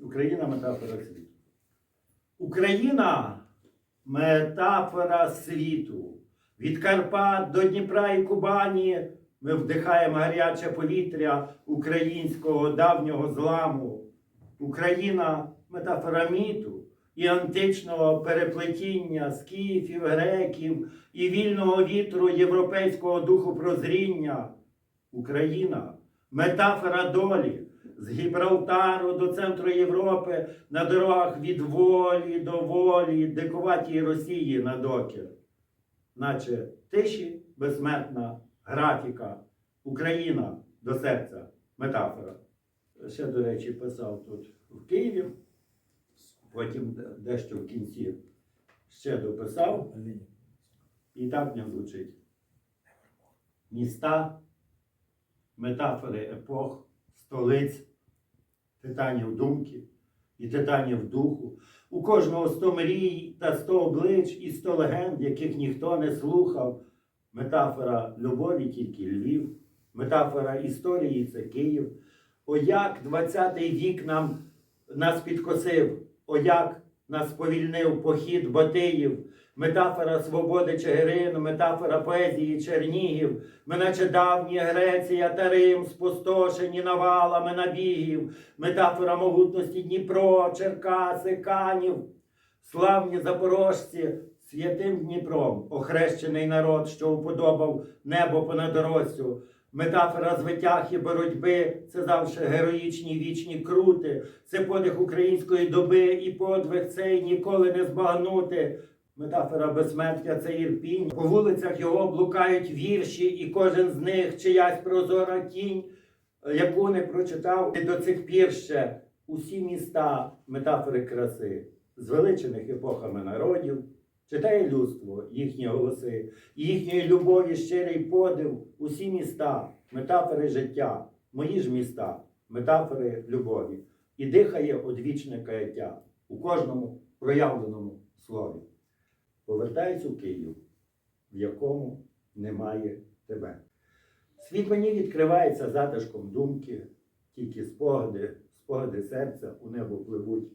Україна метафора світу. Україна метафора світу. Від Карпат до Дніпра і Кубані ми вдихаємо гаряче повітря українського давнього зламу. Україна метафора міту і античного переплетіння скіфів, греків і вільного вітру європейського духу прозріння. Україна метафора долі з Гібралтару до центру Європи на дорогах від волі до волі, дикуватій Росії на докір. Наче тиші безсмертна графіка, Україна до серця, метафора. Ще, до речі, писав тут в Києві, потім дещо в кінці ще дописав, і так не звучить. Міста, метафори епох, столиць, титанів думки і титанів духу. У кожного сто мрій та сто облич і сто легенд, яких ніхто не слухав. Метафора любові тільки Львів, метафора історії це Київ. О як 20-й вік нам нас підкосив, о як нас повільнив похід Батиїв, метафора свободи Чигирин, метафора поезії Чернігів, ми наче давні Греція та Рим, спустошені навалами набігів, метафора могутності Дніпро, Черкаси, Канів, славні запорожці, святим Дніпром, охрещений народ, що уподобав небо понад Россю. Метафора звитяг і боротьби це завжди героїчні вічні крути, це подих української доби і подвиг цей ніколи не збагнути. Метафора безсмертя це ірпінь. По вулицях його блукають вірші, і кожен з них чиясь прозора тінь, яку не прочитав і до цих пір ще усі міста метафори краси, звеличених епохами народів, читає людство їхні голоси, їхньої любові щирий подив, усі міста, метафори життя, мої ж міста, метафори любові, і дихає одвічне каяття у кожному проявленому слові. Повертаюсь у Київ, в якому немає тебе. Світ мені відкривається затишком думки, тільки спогади, спогади серця у небо пливуть.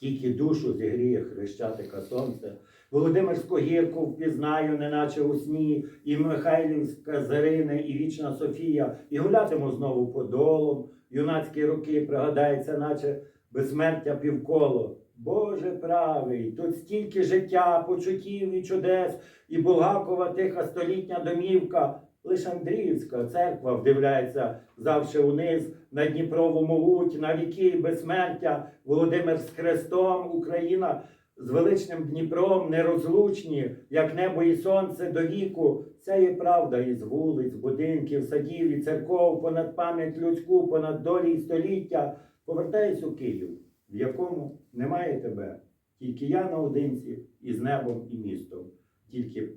Тільки душу зігріє хрещатика сонце. Володимирську гірку впізнаю, неначе у сні, і Михайлівська Зарина, і вічна Софія, і гулятиму знову подолом. Юнацькі роки пригадається, наче безсмертя півколо. Боже правий, тут стільки життя, почуттів і чудес, і Булгакова тиха столітня домівка. Лиш Андріївська церква вдивляється завше униз на Дніпрову могуть, на віки безсмертя, Володимир з хрестом, Україна з величним Дніпром нерозлучні, як небо і сонце до віку. Це є правда із вулиць, будинків, садів і церков, понад пам'ять людську, понад долі і століття. Повертаюсь у Київ, в якому немає тебе, тільки я наодинці із небом і містом, тільки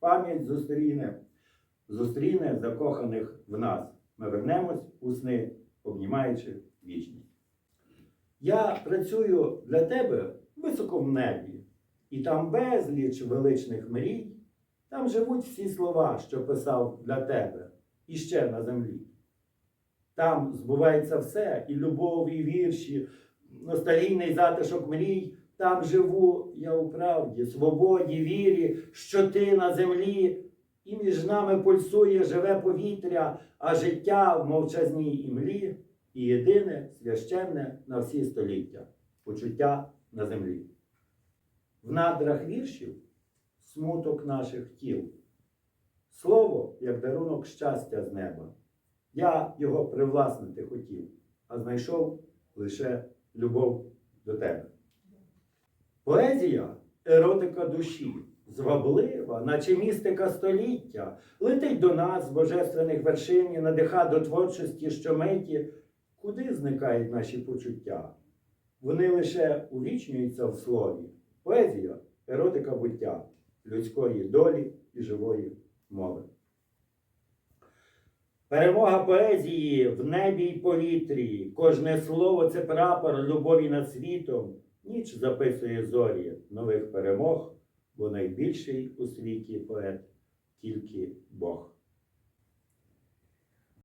пам'ять зустріне зустріне закоханих в нас. Ми вернемось у сни, обнімаючи вічність. Я працюю для тебе в небі, і там безліч величних мрій, там живуть всі слова, що писав для тебе, і ще на землі. Там збувається все, і любов, і вірші, ностальгійний затишок мрій. Там живу я у правді, свободі, вірі, що ти на землі, і між нами пульсує живе повітря, а життя в мовчазній імлі, і єдине священне на всі століття почуття на землі. В надрах віршів смуток наших тіл. Слово, як дарунок щастя з неба. Я його привласнити хотів, а знайшов лише любов до тебе. Поезія еротика душі, зваблива, наче містика століття, летить до нас божественних вершин і надиха до творчості щомиті, куди зникають наші почуття. Вони лише увічнюються в слові. Поезія еротика буття, людської долі і живої мови. Перемога поезії в небі й повітрі. Кожне слово це прапор любові над світом. Ніч записує зорі нових перемог, бо найбільший у світі поет тільки Бог.